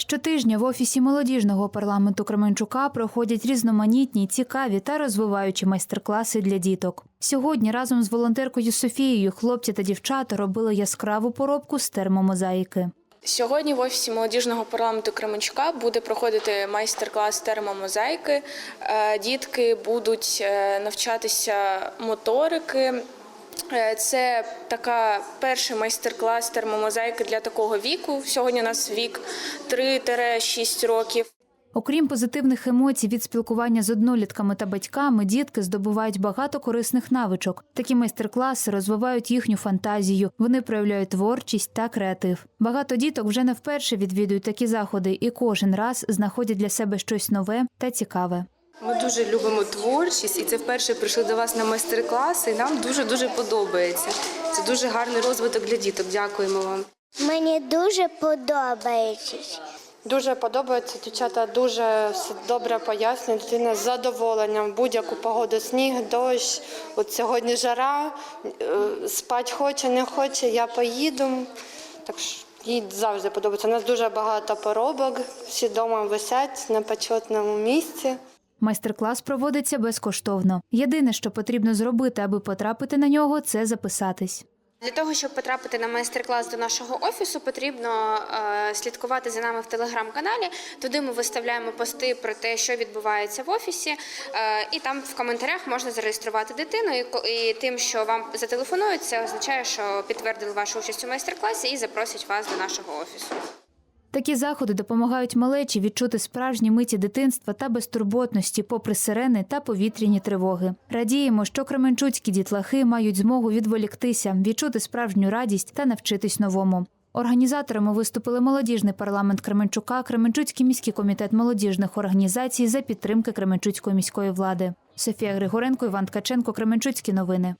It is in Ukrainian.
Щотижня в офісі молодіжного парламенту Кременчука проходять різноманітні, цікаві та розвиваючі майстер-класи для діток. Сьогодні разом з волонтеркою Софією хлопці та дівчата робили яскраву поробку з термомозаїки. Сьогодні в офісі молодіжного парламенту Кременчука буде проходити майстер-клас термомозаїки. Е, Дітки будуть е, навчатися моторики. Е, Це така перший майстер-клас термомозаїки для такого віку. Сьогодні у нас вік 3-6 років. Окрім позитивних емоцій від спілкування з однолітками та батьками, дітки здобувають багато корисних навичок. Такі майстер-класи розвивають їхню фантазію. Вони проявляють творчість та креатив. Багато діток вже не вперше відвідують такі заходи і кожен раз знаходять для себе щось нове та цікаве. Ми дуже любимо творчість, і це вперше прийшли до вас на майстер-клас, і нам дуже дуже подобається. Це дуже гарний розвиток для діток. Дякуємо вам. Мені дуже подобається. Дуже подобається. Дівчата дуже добре пояснюють. Дитина з задоволенням будь-яку погоду, сніг, дощ. От сьогодні жара, е, спать хоче, не хоче, я поїду. Так що їй завжди подобається. У нас дуже багато поробок, всі вдома висять на почетному місці. Майстер-клас проводиться безкоштовно. Єдине, що потрібно зробити, аби потрапити на нього, це записатись. Для того, щоб потрапити на майстер-клас до нашого офісу, потрібно е, слідкувати за нами в телеграм-каналі. Туди ми виставляємо пости про те, що відбувається в офісі, е, і там в коментарях можна зареєструвати дитину. І, тим, що вам зателефонують, це означає, що підтвердили вашу участь у майстер-класі і запросять вас до нашого офісу. Такі заходи допомагають малечі відчути справжні миті дитинства та безтурботності, попри сирени та повітряні тривоги. Радіємо, що кременчуцькі дітлахи мають змогу відволіктися, відчути справжню радість та навчитись новому. Організаторами виступили молодіжний парламент Кременчука, Кременчуцький міський комітет молодіжних організацій за підтримки Кременчуцької міської влади. Софія Григоренко, Іван Ткаченко, Кременчуцькі новини.